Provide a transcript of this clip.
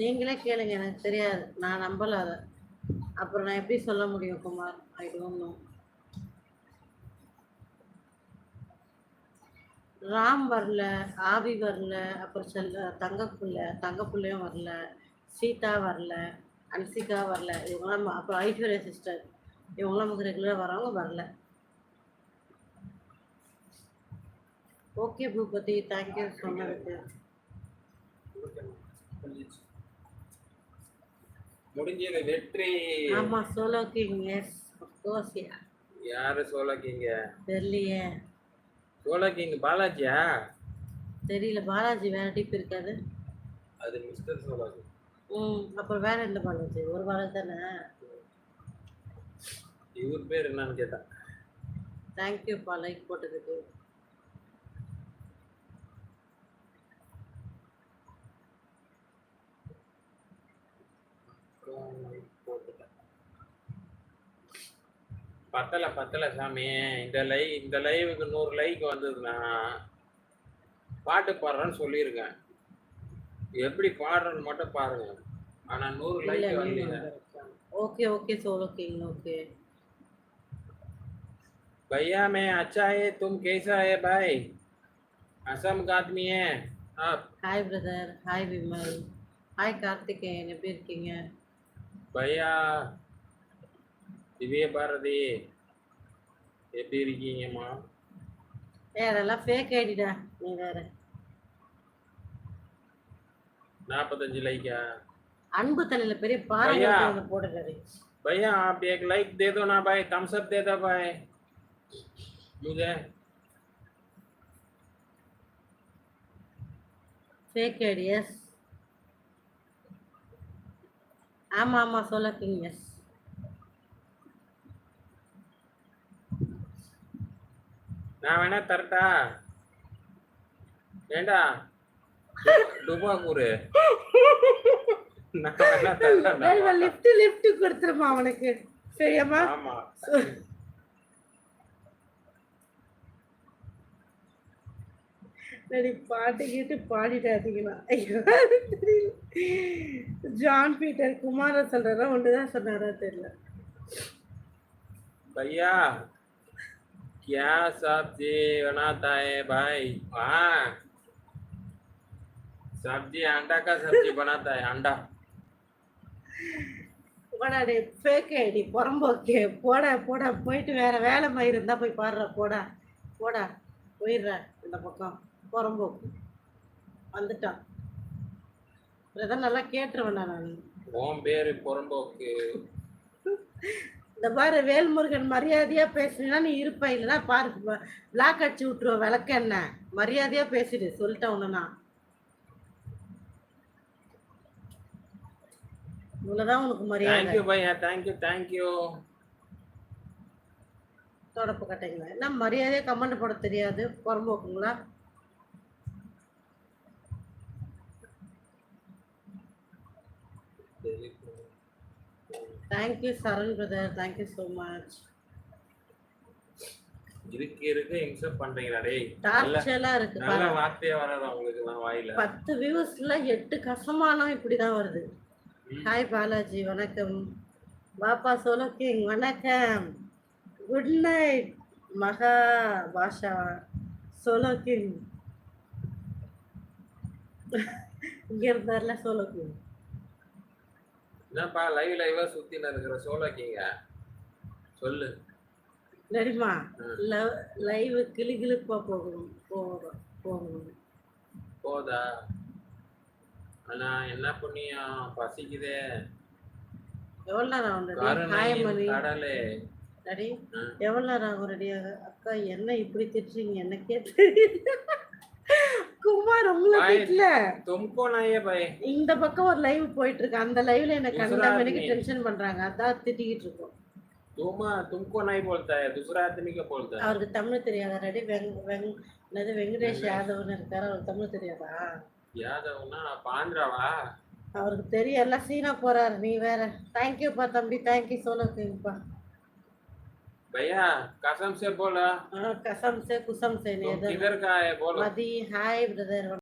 நீங்களே கேளுங்க எனக்கு தெரியாது. நான் நம்பல அதை அப்புறம் நான் எப்படி சொல்ல முடியும் Kumar? I don't know Ram வரல ஆவி வரல அப்புறம் செல்ல தங்கப்புள்ள தங்கப்புள்ளையும் வரல சீதா வரல அன்சிகா வரல இவங்களாம் அப்புறம் ஐஸ்வர்யா சிஸ்டர் இவங்களாம் நமக்கு ரெகுலராக வரவங்க வரல. ஓகே பூபதி தேங்க்யூ சொன்னதுக்கு முடிஞ்சது வெற்றி. ஆமா சோலோ கிங் எஸ் கோர்ஸ் யாரு சோழக்கிங்க தெரியலையே. சோழக்கிங் பாலாஜியா? தெரியல பாலாஜி வேற டிப் இருக்காது அது மிஸ்டர் சோழாஜி ம் அப்புறம் வேற எந்த பாலாஜி? ஒரு பாலாஜி தானே? இவர் பேர் என்னன்னு கேட்டா. தேங்க்யூப்பா லைக் போட்டதுக்கு. பத்தல பத்தல சாமி இந்த லை இந்த லைவுக்கு நூறு லைக் வந்ததுன்னா பாட்டு பாடுறேன்னு சொல்லியிருக்கேன் எப்படி பாடுறேன்னு மட்டும் பாருங்க ஆனா நூறு லைக் வரல okay okay solo king okay भैया मैं अच्छा है तुम कैसा है भाई असम का आदमी है आप hi brother hi Vimal hi Karthikeyan எப்படி இருக்கீங்க भैया திவ்ய பாரதி எப்படி இருக்கீங்கம்மா ஏ அதெல்லாம் ஃபேக் ஐடிடா நீ வேற நாற்பத்தஞ்சு லைக்கா அன்பு தலையில பெரிய பாறை ஐயா. ஒன்று போட்டுட்டாரு भैया आप एक लाइक दे दो ना भाई थम्स अप दे दो भाई मुझे ஃபேக் ஐடி எஸ் ஆமா ஆமா சோலோ கிங் எஸ் நான் வேணா தரட்டா ஏண்டா? டுபா கூறு. லிஃப்ட் லிஃப்ட் கொடுத்துருமா அவனுக்கு. சரியாம்மா? ஆமா. சரி பாட்டு கேட்டு பாடிட்டாதீங்களா ஐயோ தெரியல. ஜான் பீட்டர் குமார சொல்றாரா ஒன்றுதான் சொன்னாரா தெரியல. भैया क्या सब्जी बनाता है भाई हाँ सब्जी अंडा का सब्जी बनाता है अंडा போடா டே ஃபேக் ஐடி புறம்போக்கே போடா போடா போயிட்டு வேற வேலை மயிர் இருந்தா போய் பாடுற போடா போடா போயிடுற இந்த பக்கம் புறம்போக்கு வந்துட்டான் இதான் நல்லா கேட்டுருவேன்டா நான் உன் பேரு புறம்போக்கு இந்த பாரு வேல்முருகன் மரியாதையா பேசுனீங்கன்னா நீ இருப்ப இல்லைன்னா பாரு பிளாக் அடிச்சு விட்டுருவ விளக்க என்ன? மரியாதையா பேசிடு சொல்லிட்டேன் ஒண்ணுனா இவ்வளவுதான் உனக்கு மரியாதை. தேங்க்யூ பையா தேங்க்யூ தேங்க்யூ தொடப்பு கட்டைங்களா? என்ன மரியாதையா கமெண்ட் போட தெரியாது? புறம்போக்குங்களா thank you Charan brother thank you so much இருக்கு இருக்கு இன்சப் பண்றீங்களா? டேய் டார்ச்சலா இருக்கு நல்ல. வார்த்தையே வராது உங்களுக்கு நான் வாயில. பத்து வியூஸ்ல எட்டு கசமானம் இப்படிதான் வருது. ம். ஹாய் பாலாஜி வணக்கம். பாப்பா சோலோ கிங் வணக்கம். Good night Maha Basha. Solo king. இங்க இருந்தார்ல சோலோ கிங். என்னப்பா லைவ் லைவா சுத்தின இருக்கிற சோழக்கிங்க சொல்லு. நடிமா ம். லைவ் கிளி கிளிப்பா போகணும் போகணும் போகணும். போதா? ஆனா என்ன புண்ணியம்? பசிக்குதே. எவ்வளோ நேரம் ஆகுது ஹாய் மணி. எவ்வளோ நேரம் ஆகும் ரெடியாக அக்கா என்ன இப்படி திட்டுறீங்க? எனக்கே தெரியல குமார் உங்களை Hi. திட்டல तुमको नहीं है भाई இந்த பக்கம் ஒரு லைவ் போயிட்டு இருக்கு அந்த லைவ்ல என்ன दूसरा கண்டா மணிக்கு आदमी। டென்ஷன் பண்றாங்க அதான் திட்டிக்கிட்டு இருக்கோம் तुम तुमको नहीं बोलता है दूसरा आदमी को बोलता है அவருக்கு தமிழ் தெரியாதா ரெடி வெங் வெங் என்னது வெங்கடேஷ் யாதவ்னு இருக்காரு அவருக்கு தமிழ் தெரியாதா யாதவ்னா பாந்திராவா அவருக்கு தெரியும் எல்லாம் சீனா போறாரு நீ வேற தேங்க்யூப்பா தம்பி தேங்க்யூ சோலோக்குங்கப்பா भैया कसम से बोला। हाँ, कसम से कुसम से नहीं किधर का है बोलो। मदी हाय ब्रदर